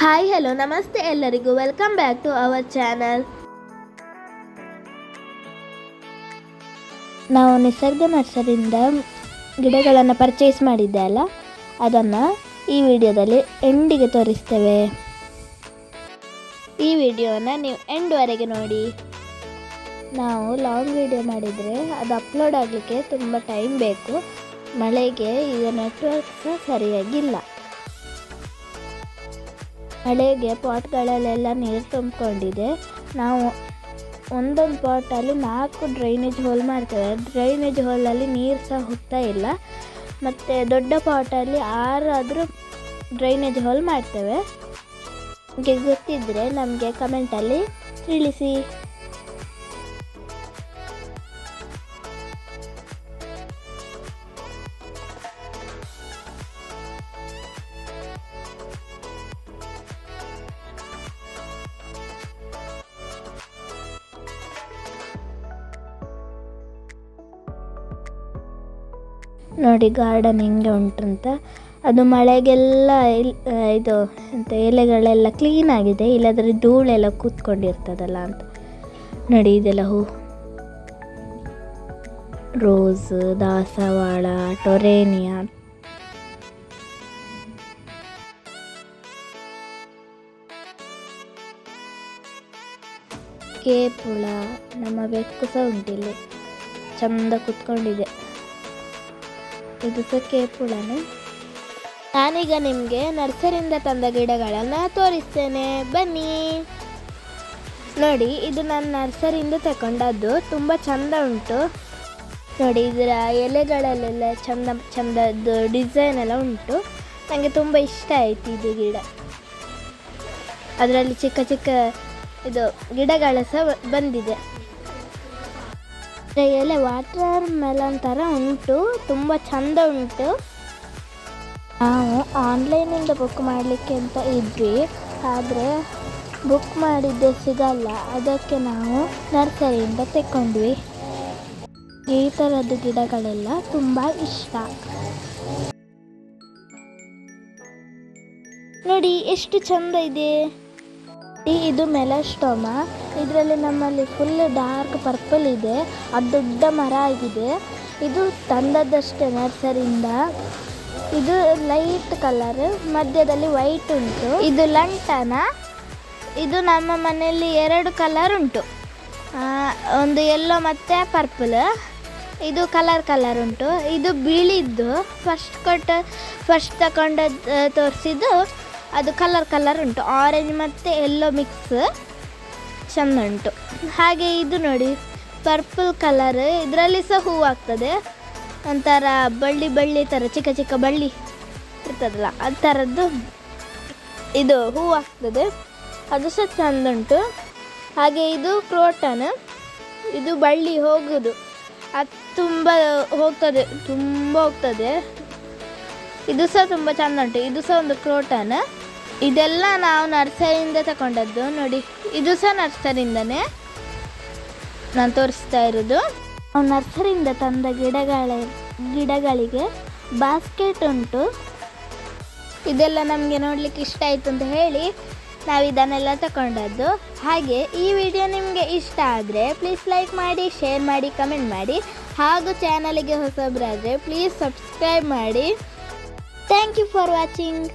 Hi hello ನಮಸ್ತೆ ಎಲ್ಲರಿಗೂ. Welcome back to our channel ನಾವು ನಿಸರ್ಗ ನರ್ಸರಿಯಿಂದ ಗಿಡಗಳನ್ನು ಪರ್ಚೇಸ್ ಮಾಡಿದ್ದೆ ಅಲ್ಲ? ಅದನ್ನು ಈ ವಿಡಿಯೋದಲ್ಲಿ ಎಂಡಿಗೆ ತೋರಿಸ್ತೇವೆ. ಈ ವಿಡಿಯೋನ ನೀವು ಎಂಡ್ವರೆಗೆ ನೋಡಿ. ನಾವು ಲಾಂಗ್ ವಿಡಿಯೋ ಮಾಡಿದರೆ ಅದು ಅಪ್ಲೋಡ್ ಆಗಲಿಕ್ಕೆ ತುಂಬ ಟೈಮ್ ಬೇಕು. ಮಳೆಗೆ ಈಗ ನೆಟ್ವರ್ಕ್ ಸರಿಯಾಗಿಲ್ಲ. ಮಳೆಗೆ ಪಾಟ್ಗಳಲ್ಲೆಲ್ಲ ನೀರು ತುಂಬಿಕೊಂಡಿದೆ. ನಾವು ಒಂದೊಂದು ಪಾಟಲ್ಲಿ ನಾಲ್ಕು ಡ್ರೈನೇಜ್ ಹೋಲ್ ಮಾಡ್ತೇವೆ. ಡ್ರೈನೇಜ್ ಹೋಲಲ್ಲಿ ನೀರು ಸಹ ಹೋಗ್ತಾ ಇಲ್ಲ. ಮತ್ತು ದೊಡ್ಡ ಪಾಟಲ್ಲಿ ಆರಾದರೂ ಡ್ರೈನೇಜ್ ಹೋಲ್ ಮಾಡ್ತೇವೆ. ನಿಮಗೆ ಗೊತ್ತಿದ್ದರೆ ನಮಗೆ ಕಮೆಂಟಲ್ಲಿ ತಿಳಿಸಿ. ನೋಡಿ ಗಾರ್ಡನ್ ಹೆಂಗೆ ಉಂಟಂತ. ಅದು ಮಳೆಗೆಲ್ಲ ಇದು ಅಂತ ಎಲೆಗಳೆಲ್ಲ ಕ್ಲೀನ್ ಆಗಿದೆ, ಇಲ್ಲದ್ರೆ ಧೂಳೆಲ್ಲ ಕೂತ್ಕೊಂಡಿರ್ತದಲ್ಲ ಅಂತ. ನೋಡಿ ಇದೆಲ್ಲ ಹೂ. ರೋಸ್ ದಾಸವಾಳ, ಟೊರೇನಿಯಾ. ಕೇಪುಳ, ನಮ್ಮ ಬೆಕ್ಕು ಸಹ ಉಂಟಿಲ್ಲಿ. ಚಂದ ಕುತ್ಕೊಂಡಿದೆ. ಇದು ಸಹ ಪುಳನೆ. ನಾನೀಗ ನಿಮಗೆ ನರ್ಸರಿಯಿಂದ ತಂದ ಗಿಡಗಳನ್ನು ತೋರಿಸ್ತೇನೆ. ಬನ್ನಿ. ನೋಡಿ, ಇದು ನಾನು ನರ್ಸರಿಯಿಂದ ತಗೊಂಡದ್ದು ತುಂಬ ಚಂದ ಉಂಟು. ನೋಡಿ, ಇದರ ಎಲೆಗಳಲ್ಲೆಲ್ಲ ಚಂದ, ಚಂದದ್ದು ಡಿಸೈನ್ ಎಲ್ಲ ಉಂಟು. ನನಗೆ ತುಂಬ ಇಷ್ಟ ಆಯಿತು ಇದು ಗಿಡ. ಅದರಲ್ಲಿ ಚಿಕ್ಕ ಚಿಕ್ಕ ಇದು ಗಿಡಗಳು ಸಹ ಬಂದಿದೆ. ಎಲೆ ವಾಟರ್ ಮೆಲನ್ ಥರ ಉಂಟು, ತುಂಬ ಚಂದ ಉಂಟು. ನಾವು ಆನ್ಲೈನಿಂದ ಬುಕ್ ಮಾಡಲಿಕ್ಕೆ ಅಂತ ಇದ್ವಿ. ಆದರೆ ಬುಕ್ ಮಾಡಿದ್ದೆ ಸಿಗಲ್ಲ. ಅದಕ್ಕೆ ನಾವು ನರ್ಸರಿಯಿಂದ ತೆಕ್ಕೊಂಡ್ವಿ. ಈ ಥರದ್ದು ಗಿಡಗಳೆಲ್ಲ ತುಂಬ ಇಷ್ಟ. ನೋಡಿ, ಎಷ್ಟು ಚಂದ ಇದೆ. ಇದು ಮೆಲಸ್ಟೋಮ. ಇದರಲ್ಲಿ ನಮ್ಮಲ್ಲಿ ಫುಲ್ ಡಾರ್ಕ್ ಪರ್ಪಲ್ ಇದೆ. ಅದು ದೊಡ್ಡ ಮರ ಆಗಿದೆ. ಇದು ತಂದದ್ದಷ್ಟೇ ನರ್ಸರಿಯಿಂದ. ಇದು ಲೈಟ್ ಕಲರ್ ಮಧ್ಯದಲ್ಲಿ ವೈಟ್ ಉಂಟು. ಇದು ಲಂಟನ ಇದು ನಮ್ಮ ಮನೆಯಲ್ಲಿ ಎರಡು ಕಲರ್ ಉಂಟು. ಒಂದು ಎಲ್ಲೋ ಮತ್ತು ಪರ್ಪಲ್ ಇದು ಕಲರ್ ಕಲರ್ ಉಂಟು. ಇದು ಬಿಳಿದ್ದು. ಫಸ್ಟ್ ಕೊಟ್ಟ ಫಸ್ಟ್ ತಗೊಂಡದ್ದು ತೋರಿಸಿದ್ದು ಅದು ಕಲರ್ ಕಲರ್ ಉಂಟು. ಆರೆಂಜ್ ಮತ್ತು ಎಲ್ಲೋ ಮಿಕ್ಸ್ ಚೆಂದ ಉಂಟು ಹಾಗೆ ಇದು ನೋಡಿ ಪರ್ಪಲ್ ಕಲರ್ ಇದರಲ್ಲಿ ಸಹ ಹೂವು ಆಗ್ತದೆ. ಒಂಥರ ಬಳ್ಳಿ ಬಳ್ಳಿ ಥರ ಚಿಕ್ಕ ಚಿಕ್ಕ ಬಳ್ಳಿ ಇರ್ತದಲ್ಲ, ಆ ಥರದ್ದು ಇದು ಹೂವು ಆಗ್ತದೆ. ಅದು ಸಹ ಚೆಂದ ಉಂಟು ಹಾಗೆ ಇದು ಕ್ರೋಟನ್, ಇದು ಬಳ್ಳಿ ಹೋಗುದು. ಅದು ತುಂಬ ಹೋಗ್ತದೆ ತುಂಬ ಹೋಗ್ತದೆ. ಇದು ಸಹ ತುಂಬ ಚೆಂದ ಉಂಟು ಇದು ಸಹ ಒಂದು ಕ್ರೋಟನ್. ಇದೆಲ್ಲ ನಾವು ನರ್ಸರಿಯಿಂದ ತಗೊಂಡದ್ದು. ನೋಡಿ, ಇದು ಸಹ ನರ್ಸರಿಯಿಂದನೇ ನಾನು ತೋರಿಸ್ತಾ ಇರೋದು. ನಾವು ನರ್ಸರಿಯಿಂದ ತಂದ ಗಿಡಗಳ, ಗಿಡಗಳಿಗೆ ಬಾಸ್ಕೆಟ್ ಉಂಟು. ಇದೆಲ್ಲ ನಮಗೆ ನೋಡಲಿಕ್ಕೆ ಇಷ್ಟ ಆಯಿತು ಅಂತ ಹೇಳಿ ನಾವು ಇದನ್ನೆಲ್ಲ ತಗೊಂಡದ್ದು ಹಾಗೆ ಈ ವಿಡಿಯೋ ನಿಮಗೆ ಇಷ್ಟ ಆದರೆ ಪ್ಲೀಸ್ ಲೈಕ್ ಮಾಡಿ ಶೇರ್ ಮಾಡಿ ಕಮೆಂಟ್ ಮಾಡಿ. ಹಾಗೂ ಚಾನಲಿಗೆ ಹೊಸಬ್ರಾದರೆ ಪ್ಲೀಸ್ ಸಬ್ಸ್ಕ್ರೈಬ್ ಮಾಡಿ. Thank you for watching